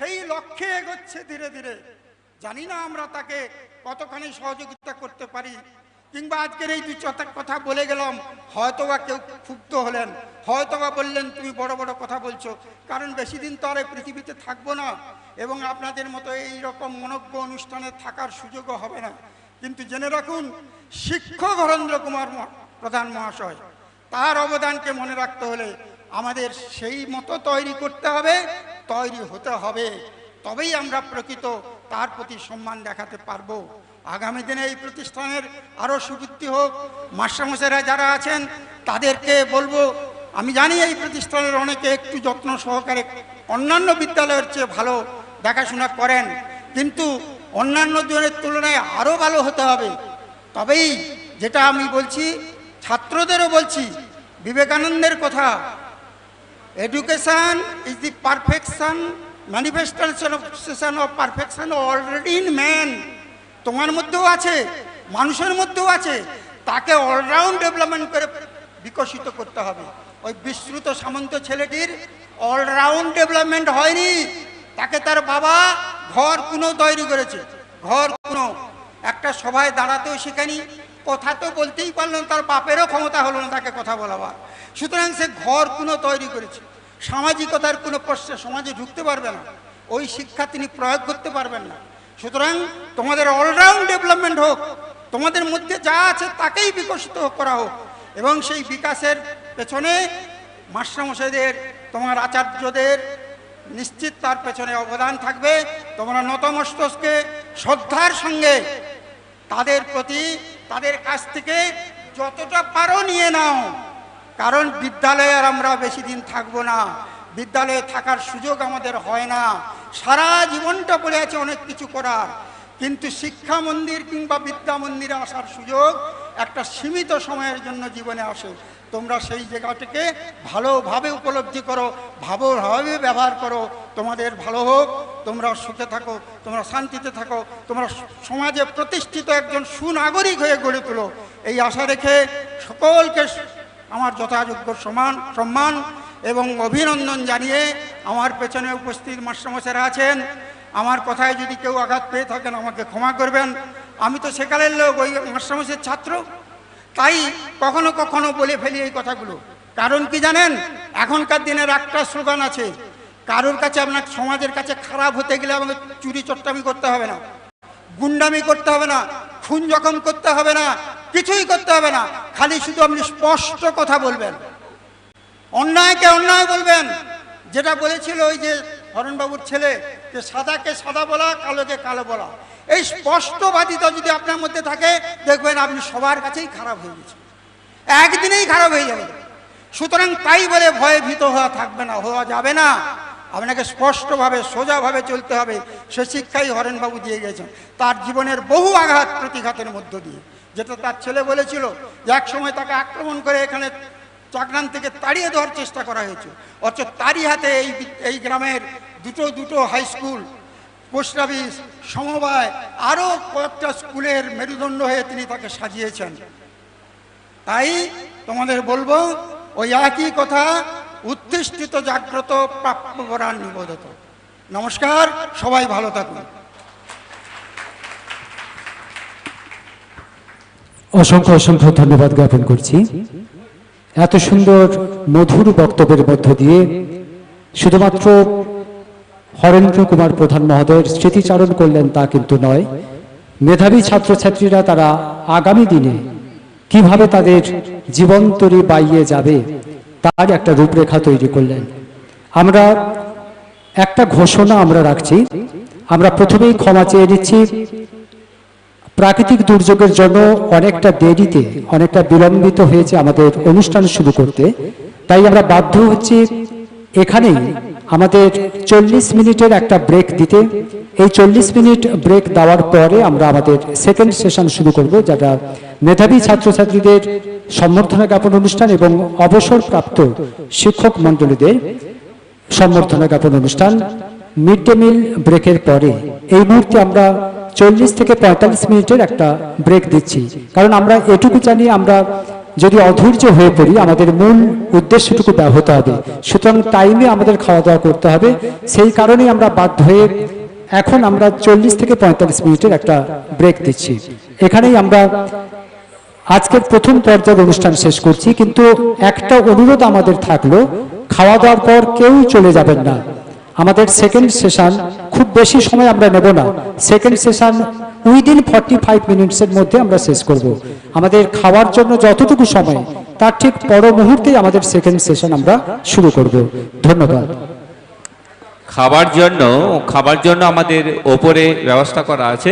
সেই লক্ষ্যে এগোচ্ছে ধীরে ধীরে। জানি না আমরা তাকে কতখানি সহযোগিতা করতে পারি, কিংবা আজকের এই দু চারটা কথা বলে গেলাম, হয়তোবা কেউ ক্ষুব্ধ হলেন, হয়তোবা বললেন, তুমি বড় বড় কথা বলছো। কারণ বেশি দিন তো আর এই পৃথিবীতে থাকব না, এবং আপনাদের মতো এই রকম মনজ্ঞ অনুষ্ঠানে থাকার সুযোগও হবে না। কিন্তু জেনে রাখুন, শিক্ষক হরেন্দ্র কুমার প্রধান মহাশয়, তার অবদানকে মনে রাখতে হলে আমাদের সেই মতো তৈরি করতে হবে তৈরি হতে হবে, তবেই আমরা প্রকৃত তার প্রতি সম্মান দেখাতে পারব। আগামী দিনে এই প্রতিষ্ঠানের আরও সুবৃদ্ধি হোক। মাস্টারমশাইরা যারা আছেন, তাদেরকে বলব, আমি জানি এই প্রতিষ্ঠানের অনেকে একটু যত্ন সহকারে অন্যান্য বিদ্যালয়ের চেয়ে ভালো দেখাশোনা করেন, কিন্তু অন্যান্য জনের তুলনায় আরও ভালো হতে হবে। তবেই যেটা আমি বলছি, ছাত্রদেরও বলছি, বিবেকানন্দের কথা education is the perfection manifestation of perfection already in man তোমার মধ্যেও আছে মানুষের মধ্যেও আছে। তাকে অলরাউন্ড ডেভেলপমেন্ট করে বিকশিত করতে হবে। ওই বিশ্রুত সামন্ত ছেলেটির অলরাউন্ড ডেভেলপমেন্ট হয়নি। তাকে তার বাবা ঘর কোনো তৈরি করেছে। ঘর কোনো একটা সভায় দাঁড়াতেও শেখানি। কথা তো বলতেই পারল না, তার বাপেরও ক্ষমতা হলো না তাকে কথা বলাবার। সুতরাং সে ঘর কোনো তৈরি করেছে। সামাজিকতার কোনো প্রশ্নে সমাজে ঢুকতে পারবে না। ওই শিক্ষা তিনি প্রয়োগ করতে পারবেন না। সুতরাং তোমাদের অলরাউন্ড ডেভেলপমেন্ট হোক, তোমাদের মধ্যে যা আছে তাকেই বিকশিত করা হোক এবং সেই বিকাশের পেছনে মাস্টারমশাইদের, তোমার আচার্যদের নিশ্চিত তার পেছনে অবদান থাকবে। তোমরা নতমস্তকে শ্রদ্ধার সঙ্গে তাদের প্রতি, তাদের কাছ থেকে যতটা পারো নিয়ে নাও। কারণ বিদ্যালয়ে আর আমরা বেশি দিন থাকব না। বিদ্যালয়ে থাকার সুযোগ আমাদের হয় না। সারা জীবনটা পড়ে আছে অনেক কিছু করার। কিন্তু শিক্ষা মন্দির কিংবা বিদ্যা মন্দিরে আসার সুযোগ একটা সীমিত সময়ের জন্য জীবনে আসে। তোমরা সেই জায়গাটিকে ভালোভাবে উপলব্ধি করো, ভালোভাবে ব্যবহার করো। তোমাদের ভালো হোক, তোমরা সুখে থাকো, তোমরা শান্তিতে থাকো, তোমরা সমাজে প্রতিষ্ঠিত একজন সুনাগরিক হয়ে গড়ে তোলো। এই আশা রেখে সকলকে আমার যথাযোগ্য সমান সম্মান এবং অভিনন্দন জানিয়ে আমার পেছনে উপস্থিত মাস্টারমশাইরা আছেন। আমার কথায় যদি কেউ আঘাত পেয়ে থাকেন, আমাকে ক্ষমা করবেন। আমি তো সেকালের লোক, ওই মাস্টারমশাইয়ের ছাত্র। তাই কখনো কখনো বলে ফেলি এই কথাগুলো। কারণ কি জানেন? এখনকার দিনের একটা স্লোগান আছে, কারোর কাছে আপনার সমাজের কাছে খারাপ হতে গেলে আমাকে চুরি চট্টামি করতে হবে না। গুন্ডামি করতে হবে না খুন জখম করতে হবে না কিছুই করতে হবে না। খালি শুধু আপনি স্পষ্ট কথা বলবেন। অন্যায়কে অন্যায় বলবেন। যেটা বলেছিল ওই যে হরণবাবুর ছেলে, যে সাদাকে সাদা বলা, কালোকে কালো বলা। এই স্পষ্টবাদিতা যদি আপনার মধ্যে থাকে, দেখবেন আপনি সবার কাছেই খারাপ হয়ে গেছে একদিনেই খারাপ হয়ে যাবে সুতরাং তাই বলে ভয়ে ভীত হওয়া থাকবে না, হওয়া যাবে না। আপনাকে স্পষ্টভাবে, সোজাভাবে চলতে হবে। সে শিক্ষাই হরেনবাবু দিয়ে গেছেন। তার জীবনের বহু আঘাত প্রতিঘাতের মধ্য দিয়ে। যেটা তার ছেলে বলেছিল যে এক সময় তাকে আক্রমণ করে এখানে চাকরান থেকে তাড়িয়ে দেওয়ার চেষ্টা করা হয়েছে। অথচ তারই হাতে এই এই গ্রামের দুটো দুটো হাই স্কুল পোস্ট অফিস সমবায় আরও কয়েকটা স্কুলের মেরুদণ্ড হয়ে তিনি তাকে সাজিয়েছেন। তাই তোমাদের বলব, ওই একই কথা উত্তিষ্ঠিত জাগ্রত, প্রাপ্য বরান নিবোধত নমস্কার, সবাই ভালো থাকুন। অসংখ্য অসংখ্য ধন্যবাদ জ্ঞাপন করছি। এত সুন্দর, মধুর বক্তব্যের মধ্য দিয়ে শুধুমাত্র হরেন্দ্র কুমার প্রধান মহোদয়ের স্মৃতিচারণ করলেন তা কিন্তু নয়, মেধাবী ছাত্রছাত্রীরা তারা আগামী দিনে কীভাবে তাদের জীবন তরি বাইয়ে যাবে তার একটা রূপরেখা তৈরি করলেন। আমরা একটা ঘোষণা আমরা রাখছি। আমরা প্রথমেই ক্ষমা চেয়ে নিচ্ছি। প্রাকৃতিক দুর্যোগের জন্য অনেকটা দেরিতে, অনেকটা বিলম্বিত হয়েছে আমাদের অনুষ্ঠান শুরু করতে। তাই আমরা বাধ্য হচ্ছি এখানেই আমাদের চল্লিশ মিনিটের একটা ব্রেক দিতে। এই চল্লিশ মিনিট ব্রেক দেওয়ার পরে আমরা আমাদের সেকেন্ড সেশন শুরু করব, যারা মেধাবী ছাত্রছাত্রীদের সম্বর্ধনা জ্ঞাপন অনুষ্ঠান এবং অবসরপ্রাপ্ত শিক্ষক মণ্ডলীদের সম্বর্ধনা জ্ঞাপন অনুষ্ঠান মিড ডে মিল ব্রেকের পরে। এই মুহূর্তে আমরা চল্লিশ থেকে পঁয়তাল্লিশ মিনিটের একটা ব্রেক দিচ্ছি। কারণ আমরা এটুকু জানি, আমরা যদি অধৈর্য হয়ে পড়ি, আমাদের মূল উদ্দেশ্যটুকু ব্যাহত হবে। সুতরাং টাইমে আমাদের খাওয়া দাওয়া করতে হবে। সেই কারণেই আমরা বাধ্য হয়ে এখন আমরা চল্লিশ থেকে পঁয়তাল্লিশ মিনিটের একটা ব্রেক দিচ্ছি। এখানেই আমরা আজকের প্রথম পর্যায়ের অনুষ্ঠান শেষ করছি, কিন্তু একটা অনুরোধ আমাদের থাকল, খাওয়া দাওয়ার পর কেউ চলে যাবেন না। আমাদের সেকেন্ড সেশন খুব বেশি সময় আমরা নেব না। Second session within forty five মিনিটসের মধ্যে আমরা শেষ করব। আমাদের খাওয়ার জন্য যতটুকু সময়, তার ঠিক পর মুহূর্তেই আমাদের সেকেন্ড সেশন আমরা শুরু করব। ধন্যবাদ। খাবার জন্য খাবার জন্য আমাদের ওপরে ব্যবস্থা করা আছে।